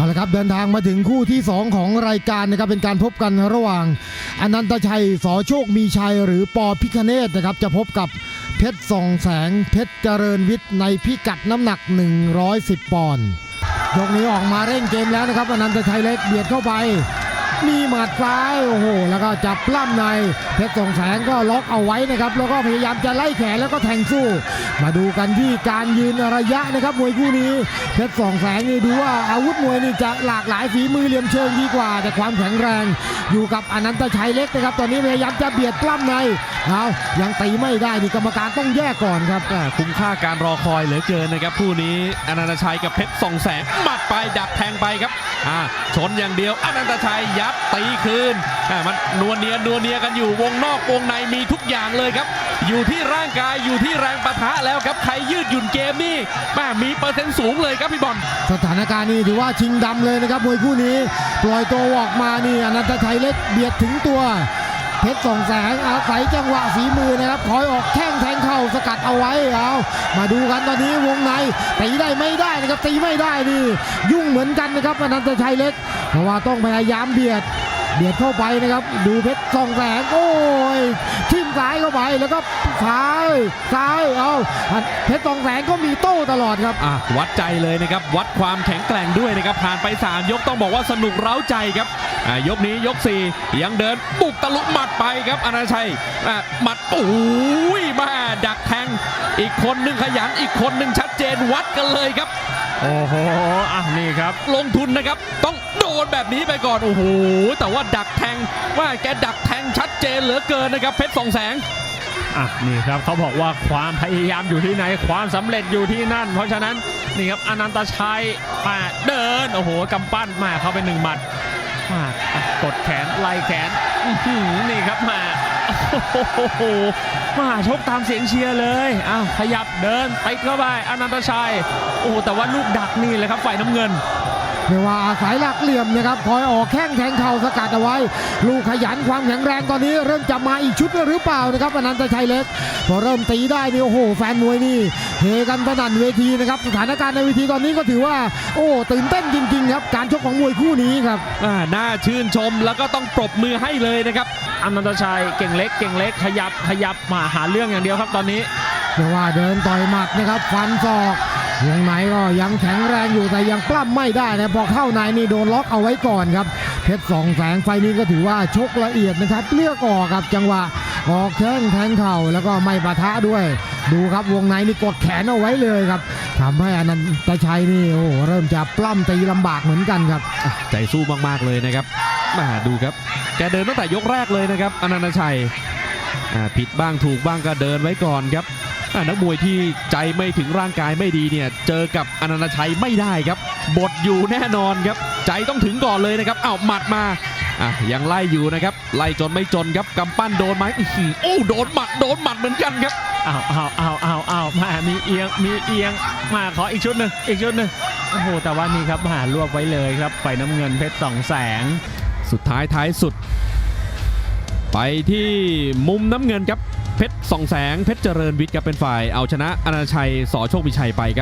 เอาละครับเดินทางมาถึงคู่ที่ 2 ของรายการนะครับเป็นการพบกันระหว่างอนันตชัยสอโชคมีชัยหรือปอพิคเนตนะครับจะพบกับเพชรส่องแสงเพชรเจริญวิทย์ในพิกัดน้ำหนัก 110 ปอนด์ยกนี้ออกมาเร่งเกมแล้วนะครับอนันตชัยเล็กเบียดเข้าไป มีหมัดซ้ายโอ้โหแล้วก็จับปล้ำในเพชรส่องแสงก็ล็อกเอาไว้นะครับ แล้วก็พยายามจะไล่แขนแล้วก็แทงสู้ มาดูกันที่การยืนระยะนะครับมวยคู่นี้เพชรสองแสงนี่ดูว่าอาวุธมวยนี่จะหลากหลายฝีมือเหลี่ยมเชิงดีกว่า แต่ความแข็งแรงอยู่กับอนันตชัยเล็กนะครับ ตอนนี้พยายามจะเบียดปล้ำในเอายังตีไม่ได้นี่กรรมการต้องแยกก่อนครับคุ้มค่าการรอคอยเหลือเกินนะครับคู่นี้อนันตชัยกับเพชรส่องแสงหมัดไปดักแทงไปครับอ่าชนอย่างเดียวอนันตชัยยับตีคืนอ่มันนัวเนียนัวเนียกันอยู่วงนอกวงในมีทุกอย่างเลยครับ อยู่ที่ร่างกายอยู่ที่แรงปะทะแล้วครับใครยืดหยุ่นเกมนี่แม่มีเปอร์เซ็นต์สูงเลยครับพี่บอลสถานการณ์นี้ถือว่าชิงดำเลยนะครับมวยคู่นี้ ปล่อยตัวออกมานี่อนันตชัยเล็กเบียดถึงตัวเพชรส่องแสงอาศัยจังหวะฝีมือนะครับคอยออกแข้งแทง เข่าสกัดเอาไว้เอามาดูกันตอนนี้วงในตีได้ไม่ได้นะครับตีไม่ได้นี่ยุ่งเหมือนกันนะครับอนันตชัยเล็กเพราะว่าต้องพยายามเบียด เบียดเข้าไปนะครับ ดูเพชรส่องแสงโอ้ยทิ่มซ้ายเข้าไปแล้วก็ซ้ายซ้ายเอาเพชรส่องแสงก็มีโต้ตลอดครับอะวัดใจเลยนะครับ วัดความแข็งแกร่งด้วยนะครับ ผ่านไป 3 ยกต้องบอกว่าสนุกเร้าใจครับอะยกนี้ยก 4 ยังเดินบุกตะลุหมัดไปครับอนันตชัยอะหมัดโอ้ยมาดักแทงอีกคนหนึ่งขยันอีกคนหนึ่งชัดเจนวัดกันเลยครับโอ้โหอะนี่ ครับ ลงทุนนะครับ ต้องโดนแบบนี้ไปก่อน โอ้โห แต่ว่าดักแทง ว่าแกดักแทงชัดเจนเหลือเกินนะครับ เพชรสองแสงอะนี่ครับเขาบอกว่าความพยายามอยู่ที่ไหน ความสำเร็จอยู่ที่นั่น เพราะฉะนั้นนี่ครับอนันตชัยมาเดิน โอ้โหกำปั้นมาเข้าไปหนึ่งหมัดมาอะกดแขนไล่แขนอื้อหือนี่ครับมาโอ้โหมาชกตามเสียงเชียร์เลยอ้าวขยับเดินไปเข้าไปอนันตชัย โอ้แต่ว่าลูกดักนี่เลยครับฝ่ายน้ำเงิน ไม่ว่าอาศัยหลักเหลี่ยมนะครับคอยออกแข้งแทงเข่าสกัดเอาไว้ ลูกขยันความแข็งแรงตอนนี้ เริ่มจะมาอีกชุดหรือเปล่านะครับอนันตชัยเล็ก พอเริ่มตีได้นี่โอ้โห แฟนมวยนี่เฮกันสนั่นเวทีนะครับสถานการณ์ในเวทีตอนนี้ก็ถือว่า โอ้ตื่นเต้นจริงๆครับการชกของมวยคู่นี้ครับอ่าน่าชื่นชมแล้วก็ต้องปรบมือให้เลยนะครับอนันตชัยเก่งเล็กเก่งเล็กขยับขยับมาหาเรื่องอย่างเดียวครับตอนนี้ไม่ว่าเดินต่อยหมัดนะครับฟันศอก วงในก็ยังแข็งแรงอยู่แต่ยังปล้ำไม่ได้นะพอเข้าในนี่โดนล็อกเอาไว้ก่อนครับเพชรสองแสงไฟนี้ก็ถือว่าชกละเอียดนะครับเลือกออกครับจังหวะออกแข้งแทงเข่าแล้วก็ไม่ปะทะด้วย ดูครับวงในนี่กดแขนเอาไว้เลยครับทำให้อนันตชัยนี่โอ้เริ่มจะปล้ำตีลำบากเหมือนกันครับใจสู้มากๆเลยนะครับมาดูครับแกเดินตั้งแต่ยกแรกเลยนะครับอนันตชัยอ่าผิดบ้างถูกบ้างก็เดินไว้ก่อนครับ นักมวยที่ใจไม่ถึงร่างกายไม่ดีเนี่ย เจอกับอนันตชัยไม่ได้ครับ บทอยู่แน่นอนครับ ใจต้องถึงก่อนเลยนะครับอ้าวหมัดมาอะยังไล่อยู่นะครับ ไล่จนไม่จนครับกำปั้นโดนไหมอื้อหือโอ้โดนหมัดโดนหมัดเหมือนกันครับอ้าวอ้าวอ้าวอ้าวอ้าวมามีเอียงมีเอียงมาขออีกชุดหนึ่งอีกชุดหนึ่งโอ้โหแต่ว่านี่ครับมารวบไว้เลยครับไฟน้ำเงินเพชรสองแสง สุดท้ายท้ายสุด ไปที่มุมน้ำเงินครับ เพชรสองแสงเพชรเจริญวิทย์ครับเป็นฝ่ายเอาชนะอนันชัยสอโชควิชัยไปครับ